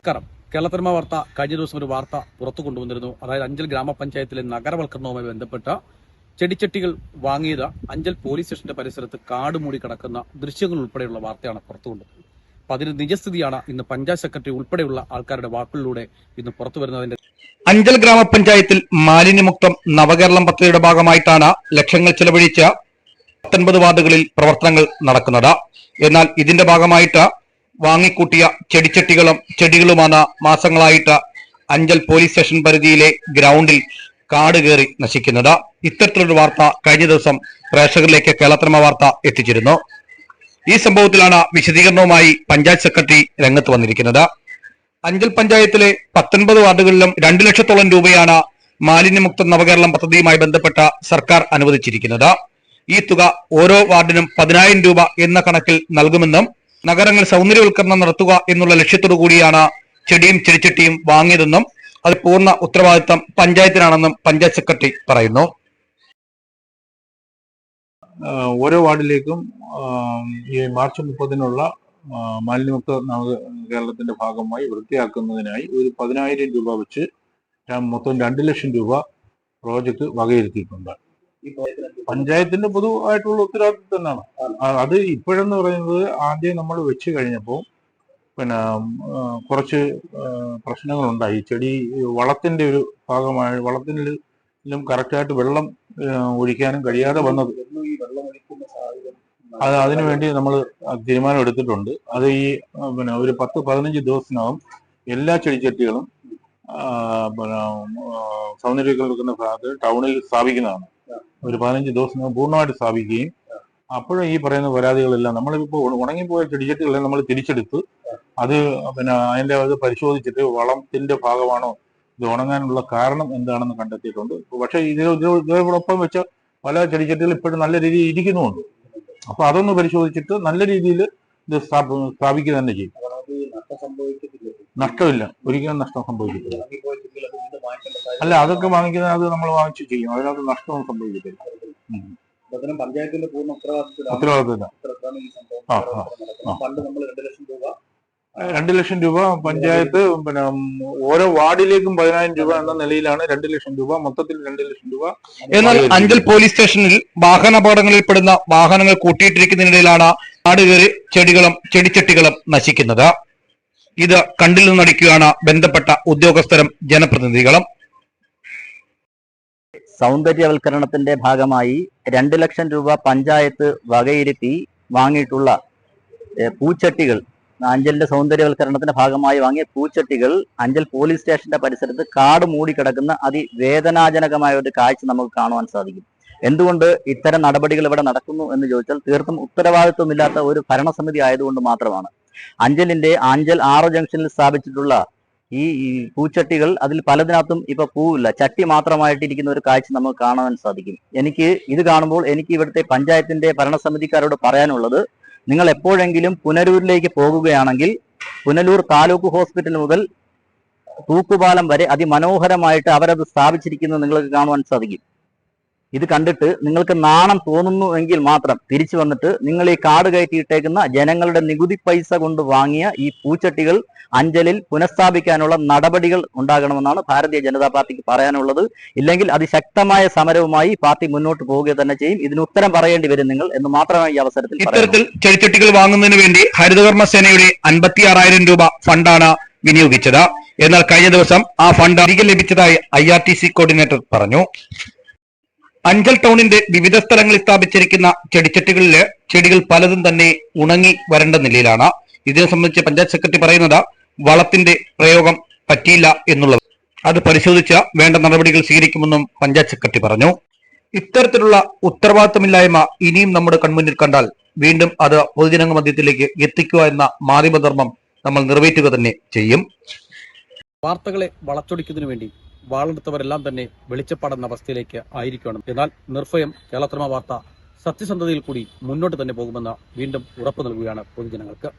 നമസ്കാരം. കേരളത്തിന്മ വാർത്ത കഴിഞ്ഞ ദിവസം ഒരു വാർത്ത പുറത്തു കൊണ്ടുവന്നിരുന്നു. അതായത് അഞ്ചൽ ഗ്രാമപഞ്ചായത്തിലെ നഗരവൽക്കരണവുമായി ബന്ധപ്പെട്ട ചെടിച്ചട്ടികൾ വാങ്ങിയത് അഞ്ചൽ പോലീസ് സ്റ്റേഷന്റെ പരിസരത്ത് കാട് മൂടി കിടക്കുന്ന ദൃശ്യങ്ങൾ ഉൾപ്പെടെയുള്ള വാർത്തയാണ് പുറത്തു കൊണ്ടുവന്നത്. അപ്പൊ അതിന് നിജസ്ഥിതിയാണ് ഇന്ന് പഞ്ചായത്ത് സെക്രട്ടറി ഉൾപ്പെടെയുള്ള ആൾക്കാരുടെ വാക്കുകളിലൂടെ ഇന്ന് പുറത്തു വരുന്നതിന്റെ അഞ്ചൽ ഗ്രാമപഞ്ചായത്തിൽ മാലിന്യമുക്തം നവകേരളം പദ്ധതിയുടെ ഭാഗമായിട്ടാണ് ലക്ഷങ്ങൾ ചെലവഴിച്ച പത്തൊൻപത് വാർഡുകളിൽ പ്രവർത്തനങ്ങൾ നടക്കുന്നത്. എന്നാൽ ഇതിന്റെ ഭാഗമായിട്ട് വാങ്ങിക്കൂട്ടിയ ചെടിച്ചട്ടികളും ചെടികളുമാണ് മാസങ്ങളായിട്ട് അഞ്ചൽ പോലീസ് സ്റ്റേഷൻ പരിധിയിലെ ഗ്രൗണ്ടിൽ കാട് കയറി നശിക്കുന്നത്. ഇത്തരത്തിലൊരു വാർത്ത കഴിഞ്ഞ ദിവസം പ്രേക്ഷകരിലേക്ക് കേരളത്തിനമ വാർത്ത എത്തിച്ചിരുന്നു. ഈ സംഭവത്തിലാണ് വിശദീകരണവുമായി പഞ്ചായത്ത് സെക്രട്ടറി രംഗത്ത് വന്നിരിക്കുന്നത്. അഞ്ചൽ പഞ്ചായത്തിലെ പത്തൊൻപത് വാർഡുകളിലും രണ്ടു ലക്ഷത്തോളം രൂപയാണ് മാലിന്യമുക്ത നവകേരളം പദ്ധതിയുമായി ബന്ധപ്പെട്ട സർക്കാർ അനുവദിച്ചിരിക്കുന്നത്. ഈ തുക ഓരോ വാർഡിനും പതിനായിരം രൂപ എന്ന കണക്കിൽ നൽകുമെന്നും നഗരങ്ങൾ സൗന്ദര്യവൽക്കരണം നടത്തുക എന്നുള്ള ലക്ഷ്യത്തോടു കൂടിയാണ് ചെടിയും ചെടിച്ചട്ടിയും വാങ്ങിയതെന്നും അത് പൂർണ ഉത്തരവാദിത്തം പഞ്ചായത്തിനാണെന്നും പഞ്ചായത്ത് സെക്രട്ടറി പറയുന്നു. ഓരോ വാർഡിലേക്കും ഈ മാർച്ച് മുപ്പതിനുള്ള മാലിന്യമുക്ത കേരളത്തിന്റെ ഭാഗമായി വൃത്തിയാക്കുന്നതിനായി ഒരു പതിനായിരം രൂപ വെച്ച് മൊത്തം രണ്ട് ലക്ഷം രൂപ പ്രോജക്റ്റ് വകയിരുത്തിയിട്ടുണ്ട്. പഞ്ചായത്തിന്റെ പൊതുവായിട്ടുള്ള ഉത്തരവാദിത്വം തന്നെയാണ്. അത് ഇപ്പോഴെന്ന് പറയുന്നത് ആദ്യം നമ്മൾ വെച്ച് കഴിഞ്ഞപ്പോൾ പിന്നെ കുറച്ച് പ്രശ്നങ്ങളുണ്ടായി. ചെടി വളത്തിന്റെ ഒരു ഭാഗമായി വളത്തിലും കറക്റ്റായിട്ട് വെള്ളം ഒഴിക്കാനും കഴിയാതെ വന്നത്. അത് അതിനുവേണ്ടി നമ്മൾ തീരുമാനം എടുത്തിട്ടുണ്ട്. അത് ഈ പിന്നെ ഒരു പത്ത് പതിനഞ്ച് ദിവസത്തിനകം എല്ലാ ചെടിച്ചട്ടികളും പിന്നെ സൗന്ദര്യവൽക്കരണ ഭാഗത്ത് ടൗണിൽ സ്ഥാപിക്കുന്നതാണ്. ഒരു പതിനഞ്ച് ദിവസം പൂർണമായിട്ട് സ്ഥാപിക്കുകയും അപ്പോഴും ഈ പറയുന്ന പരാതികളെല്ലാം നമ്മളിപ്പോൾ ഉണങ്ങിപ്പോയ ചെടിച്ചട്ടികളെ നമ്മൾ തിരിച്ചെടുത്ത് അത് പിന്നെ അതിന്റെ അത് പരിശോധിച്ചിട്ട് വളത്തിന്റെ ഭാഗമാണോ ഇത് ഉണങ്ങാനുള്ള കാരണം എന്താണെന്ന് കണ്ടെത്തിയിട്ടുണ്ട്. പക്ഷേ ഇതിൽ ഇതോടൊപ്പം വെച്ച പല ചെടിച്ചട്ടികൾ ഇപ്പോഴും നല്ല രീതിയിൽ ഇരിക്കുന്നുമുണ്ട്. അപ്പൊ അതൊന്ന് പരിശോധിച്ചിട്ട് നല്ല രീതിയിൽ ഇത് സ്ഥാപ- സ്ഥാപിക്കുക തന്നെ ചെയ്യും. നഷ്ടമില്ല. ഒരിക്കലും നഷ്ടം സംഭവിക്കത്തില്ല. അല്ല അതൊക്കെ വാങ്ങിക്കുന്നത് അത് നമ്മൾ വാങ്ങിച്ചു ചെയ്യും. അതിനകത്ത് നഷ്ടമൊന്നും സംഭവിക്കത്തില്ല. പഞ്ചായത്തിന്റെ പൂർണ ആ. ഫണ്ട് നമ്മൾ രണ്ട് ലക്ഷം രൂപ രണ്ട് ലക്ഷം രൂപ പഞ്ചായത്ത് പിന്നെ ഓരോ വാർഡിലേക്കും പതിനായിരം രൂപ എന്ന നിലയിലാണ് രണ്ട് ലക്ഷം രൂപ. മൊത്തത്തിൽ രണ്ട് ലക്ഷം രൂപ എന്നാൽ അഞ്ചൽ പോലീസ് സ്റ്റേഷനിൽ വാഹനാപകടങ്ങളിൽ പെടുന്ന വാഹനങ്ങൾ കൂട്ടിയിട്ടിരിക്കുന്നതിനിടയിലാണ് കാട് കയറി ചെടികളും ചെടിച്ചട്ടികളും നശിക്കുന്നത്. ഇത് കണ്ടിൽ നിന്നടിക്കുകയാണ് ബന്ധപ്പെട്ട ഉദ്യോഗസ്ഥരും ജനപ്രതിനിധികളും. സൗന്ദര്യവൽക്കരണത്തിന്റെ ഭാഗമായി രണ്ട് ലക്ഷം രൂപ പഞ്ചായത്ത് വകയിരുത്തി വാങ്ങിയിട്ടുള്ള പൂച്ചട്ടികൾ അഞ്ചലിന്റെ സൗന്ദര്യവൽക്കരണത്തിന്റെ ഭാഗമായി വാങ്ങിയ പൂച്ചട്ടികൾ അഞ്ചൽ പോലീസ് സ്റ്റേഷന്റെ പരിസരത്ത് കാട് മൂടിക്കിടക്കുന്ന അതിവേദനാജനകമായ ഒരു കാഴ്ച നമുക്ക് കാണുവാൻ സാധിക്കും. എന്തുകൊണ്ട് ഇത്തരം നടപടികൾ ഇവിടെ നടക്കുന്നു എന്ന് ചോദിച്ചാൽ തീർത്തും ഉത്തരവാദിത്വമില്ലാത്ത ഒരു ഭരണസമിതി ആയതുകൊണ്ട് മാത്രമാണ്. അഞ്ചലിന്റെ അഞ്ചൽ ആറോ ജംഗ്ഷനിൽ സ്ഥാപിച്ചിട്ടുള്ള ഈ പൂച്ചട്ടികൾ അതിൽ പലതിനകത്തും ഇപ്പൊ പൂവില്ല. ചട്ടി മാത്രമായിട്ട് ഇരിക്കുന്ന ഒരു കാഴ്ച നമുക്ക് കാണാൻ സാധിക്കും. എനിക്ക് ഇത് കാണുമ്പോൾ എനിക്ക് ഇവിടുത്തെ പഞ്ചായത്തിന്റെ ഭരണസമിതിക്കാരോട് പറയാനുള്ളത് നിങ്ങൾ എപ്പോഴെങ്കിലും പുനലൂരിലേക്ക് പോകുകയാണെങ്കിൽ പുനലൂർ താലൂക്ക് ഹോസ്പിറ്റൽ മുതൽ തൂക്കുപാലം വരെ അതിമനോഹരമായിട്ട് അവരത് സ്ഥാപിച്ചിരിക്കുന്നത് നിങ്ങൾക്ക് കാണുവാൻ സാധിക്കും. ഇത് കണ്ടിട്ട് നിങ്ങൾക്ക് നാണം തോന്നുന്നു എങ്കിൽ മാത്രം തിരിച്ചു വന്നിട്ട് നിങ്ങൾ ഈ കാട് കയറ്റിയിട്ടേക്കുന്ന ജനങ്ങളുടെ നികുതി പൈസ കൊണ്ട് വാങ്ങിയ ഈ പൂച്ചട്ടികൾ അഞ്ചലിൽ പുനഃസ്ഥാപിക്കാനുള്ള നടപടികൾ ഉണ്ടാകണമെന്നാണ് ഭാരതീയ ജനതാ പാർട്ടിക്ക് പറയാനുള്ളത്. ഇല്ലെങ്കിൽ അതിശക്തമായ സമരവുമായി പാർട്ടി മുന്നോട്ട് പോവുക തന്നെ ചെയ്യും. ഇതിന് ഉത്തരം പറയേണ്ടി വരും നിങ്ങൾ എന്ന് മാത്രമാണ് ഈ അവസരത്തിൽ. ഇത്തരത്തിൽ ചെടിച്ചട്ടികൾ വാങ്ങുന്നതിന് വേണ്ടി ഹരിതകർമ്മ സേനയുടെ അൻപത്തി ആറായിരം രൂപ ഫണ്ടാണ് വിനിയോഗിച്ചത്. എന്നാൽ കഴിഞ്ഞ ദിവസം ആ ഫണ്ട് അധികം ലഭിച്ചതായി ഐ കോർഡിനേറ്റർ പറഞ്ഞു. അഞ്ചൽ ടൗണിന്റെ വിവിധ സ്ഥലങ്ങളിൽ സ്ഥാപിച്ചിരിക്കുന്ന ചെടിച്ചട്ടികളിൽ ചെടികൾ പലതും തന്നെ ഉണങ്ങി വരേണ്ട നിലയിലാണ്. ഇതിനെ സംബന്ധിച്ച് പഞ്ചായത്ത് സെക്രട്ടറി പറയുന്നത് വളത്തിന്റെ പ്രയോഗം പറ്റിയില്ല എന്നുള്ളത്. അത് പരിശോധിച്ച വേണ്ട നടപടികൾ സ്വീകരിക്കുമെന്നും പഞ്ചായത്ത് സെക്രട്ടറി പറഞ്ഞു. ഇത്തരത്തിലുള്ള ഉത്തരവാദിത്തമില്ലായ്മ ഇനിയും നമ്മുടെ കൺമുന്നിൽ കണ്ടാൽ വീണ്ടും അത് പൊതുജനങ്ങൾ മധ്യത്തിലേക്ക് എത്തിക്കുക എന്ന മാധ്യമധർമ്മം നമ്മൾ നിറവേറ്റുക തന്നെ ചെയ്യും. വാർത്തകളെ വളച്ചൊടിക്കുന്നതിന് വേണ്ടി വാളെടുത്തവരെല്ലാം തന്നെ വെളിച്ചപ്പാടുന്ന അവസ്ഥയിലേക്ക് ആയിരിക്കണം എന്നാൽ നിർഭയം കേരളത്തിമ വാർത്ത സത്യസന്ധതയിൽ കൂടി മുന്നോട്ട് തന്നെ പോകുമെന്ന് വീണ്ടും ഉറപ്പു നൽകുകയാണ് പൊതുജനങ്ങൾക്ക്.